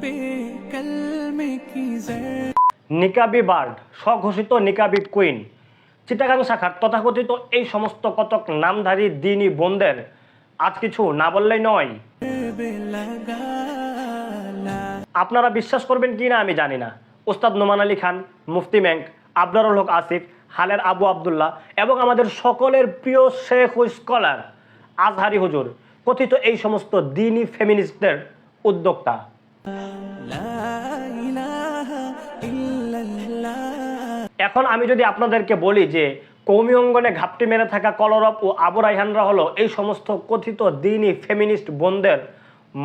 पे कलमे की जर নিকাবি বার্ড স্বঘোষিত নিকাবি কুইন চিটাগাং শাখার তথাকথিত এই সমস্ত কতক নামধারী দিনী বোনদের আজ কিছু না বললেই নয় बे लगा ला আপনারা বিশ্বাস করবেন কি না আমি জানি না ওস্তাদ নোমান আলী খান মুফতি ম্যাঙ্ক আবরারুল হক আসিফ হালের আবু আবদুল্লাহ এবং আমাদের সকলের প্রিয় শেখ ও স্কলার আজহারি হুজুর কথিত এই সমস্ত দিনী ফেমিনিস্টদের উদ্যোক্তা ला इलाहा इल्लल्लाह এখন আমি যদি আপনাদেরকে বলি যে কৌমি অঙ্গনে ঘাপটি মেরে থাকা কলরব ও আবু রাইহানরা হলো এই সমস্ত কথিত দিনই ফেমিনিস্ট বোনদের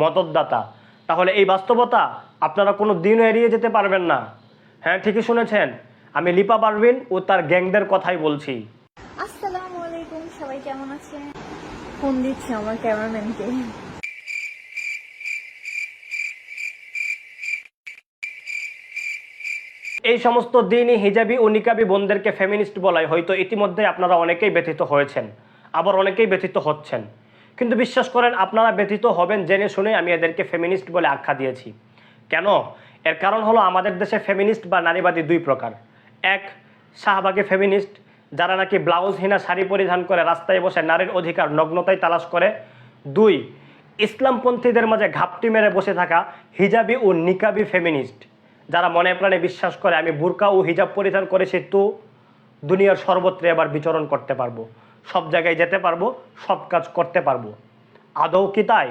মদতদাতা। তাহলে এই বাস্তবতা আপনারা কোনো দিনও এড়িয়ে যেতে পারবেন না। হ্যাঁ ঠিকই শুনেছেন। আমি লিপা পারভিন ও তার গ্যাংদের কথাই বলছি। আসসালামু আলাইকুম, সবাই কেমন আছেন? ফোন দিচ্ছি আমার ক্যামেরাম্যানকে। এই সমস্ত দিনই হিজাবি ও নিকাবি বোনদেরকে ফেমিনিস্ট বলায় হয়তো ইতিমধ্যে আপনারা অনেকেই ব্যথিত হয়েছেন, আবার অনেকেই ব্যথিত হচ্ছেন। কিন্তু বিশ্বাস করেন, আপনারা ব্যথিত হবেন জেনে শুনে আমি এদেরকে ফেমিনিস্ট বলে আখ্যা দিয়েছি। কেন? এর কারণ হলো আমাদের দেশে ফেমিনিস্ট বা নারীবাদী দুই প্রকার। এক, শাহবাগে ফেমিনিস্ট যারা নাকি ব্লাউজহীনা শাড়ি পরিধান করে রাস্তায় বসে নারীর অধিকার নগ্নতায় তালাশ করে। দুই, ইসলামপন্থীদের মাঝে ঘাপটি মেরে বসে থাকা হিজাবি ও নিকাবি ফেমিনিস্ট যারা মনে প্রাণে বিশ্বাস করে, আমি বুরকা ও হিজাব পরিধান করেছি তো দুনিয়ার সর্বত্রে এবার বিচরণ করতে পারব। সব জায়গায় যেতে পারব, সব কাজ করতে পারব। আদৌ কি তাই?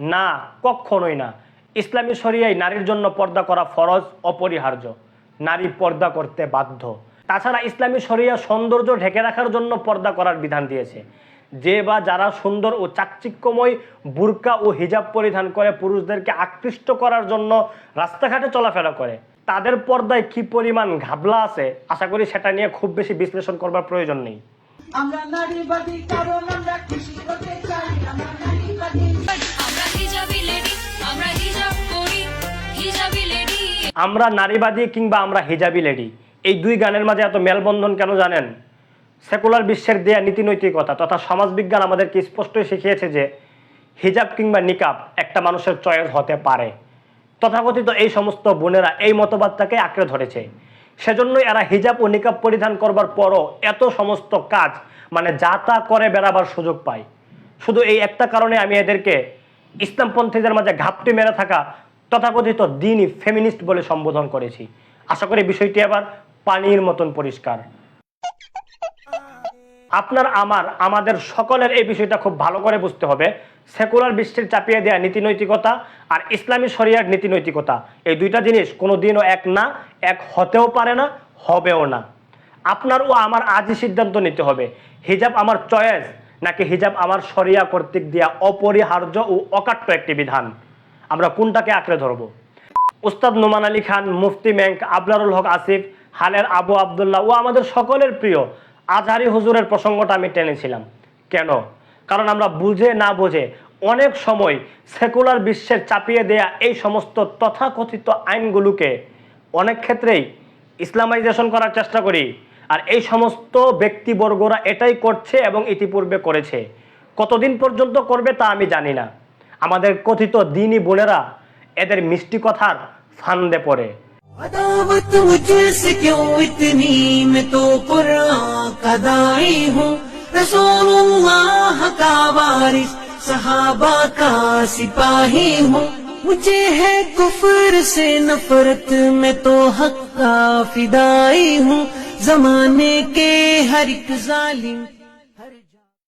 না, কখনোই না। ইসলামী শরিয়ায় নারীর জন্য পর্দা করা ফরজ, অপরিহার্য। নারী পর্দা করতে বাধ্য। তাছাড়া ইসলামী শরিয়া সৌন্দর্য ঢেকে রাখার জন্য পর্দা করার বিধান দিয়েছে। যে বা যারা সুন্দর ও চাকচিক্যময় বুরকা ও হিজাব পরিধান করে পুরুষদেরকে আকৃষ্ট করার জন্য রাস্তাঘাটে চলাফেরা করে তাদের পর্দায় কি পরিমাণ ঘাবলা আছে আশা করি সেটা নিয়ে খুব বেশি বিশ্লেষণ করবার প্রয়োজন নেই। আমরা নারীবাদী কারণ আমরা খুশি হতে চাই। আমরা নারীবাদী আমরা হিজাবি লেডি আমরা হিজাব করি। হিজাবি লেডি। আমরা নারীবাদী কিংবা আমরা হিজাবি লেডি এই দুই গানের মাঝে এত মেলবন্ধন কেন জানেন? সেকুলার বিশ্বের দেয়া নীতিনৈতিকতা তথা সমাজবিজ্ঞান আমাদেরকে স্পষ্টই শিখিয়েছে যে হিজাব কিংবা নিকাব একটা মানুষের চয়েস হতে পারে। তথাকথিত এই সমস্ত বোনেরা এই মতবাদটাকে আঁকড়ে ধরেছে। সেজন্যই এরা হিজাব ও নিকাব পরিধান করবার পরও এত সমস্ত কাজ মানে যা তা করে বেড়াবার সুযোগ পায়। শুধু এই একটা কারণে আমি এদেরকে ইসলামপন্থীদের মাঝে ঘাপটি মেরে থাকা তথাকথিত দিনই ফেমিনিস্ট বলে সম্বোধন করেছি। আশা করি বিষয়টি আবার পানির মতন পরিষ্কার। আপনার, আমার, আমাদের সকলের এই বিষয়টা খুব ভালো করে বুঝতে হবে। সেকুলার বিশ্বের চাপিয়ে দেওয়া নীতিনৈতিকতা আর ইসলামী শরিয়ার নীতিনৈতিকতা। এই দুইটা জিনিস কোনো দিনও এক না, এক হতেও পারে না, হবেও না। আপনার ও আমার আজই সিদ্ধান্ত নিতে হবে। হিজাব আমার চয়েস নাকি হিজাব আমার শরিয়া কর্তৃক দেওয়া অপরিহার্য ও অকাট্য একটি বিধান? আমরা কোনটাকে আঁকড়ে ধরবো? উস্তাদ নোমান আলী খান, মুফতি ম্যাঙ্ক আবলারুল হক আসিফ, হালের আবু আবদুল্লাহ ও আমাদের সকলের প্রিয় আজহারি হুজুরের প্রসঙ্গটা আমি টেনেছিলাম কেন? কারণ আমরা বুঝে না বুঝে অনেক সময় সেকুলার বিশ্বের চাপিয়ে দেয়া এই সমস্ত তথাকথিত আইনগুলোকে অনেক ক্ষেত্রেই ইসলামাইজেশন করার চেষ্টা করি। আর এই সমস্ত ব্যক্তিবর্গরা এটাই করছে এবং ইতিপূর্বে করেছে। কতদিন পর্যন্ত করবে তা আমি জানি না। আমাদের কথিত দিনই বোনেরা এদের মিষ্টি কথার ফান্দে পড়ে। عداوت مجھ سے کیوں اتنی؟ میں تو قرآن کدائی ہوں۔ رسول اللہ کا وارث، صحابہ کا سپاہی ہوں۔ مجھے ہے کفر سے نفرت، میں تو حق کا فدائی ہوں۔ زمانے کے ہر ایک ظالم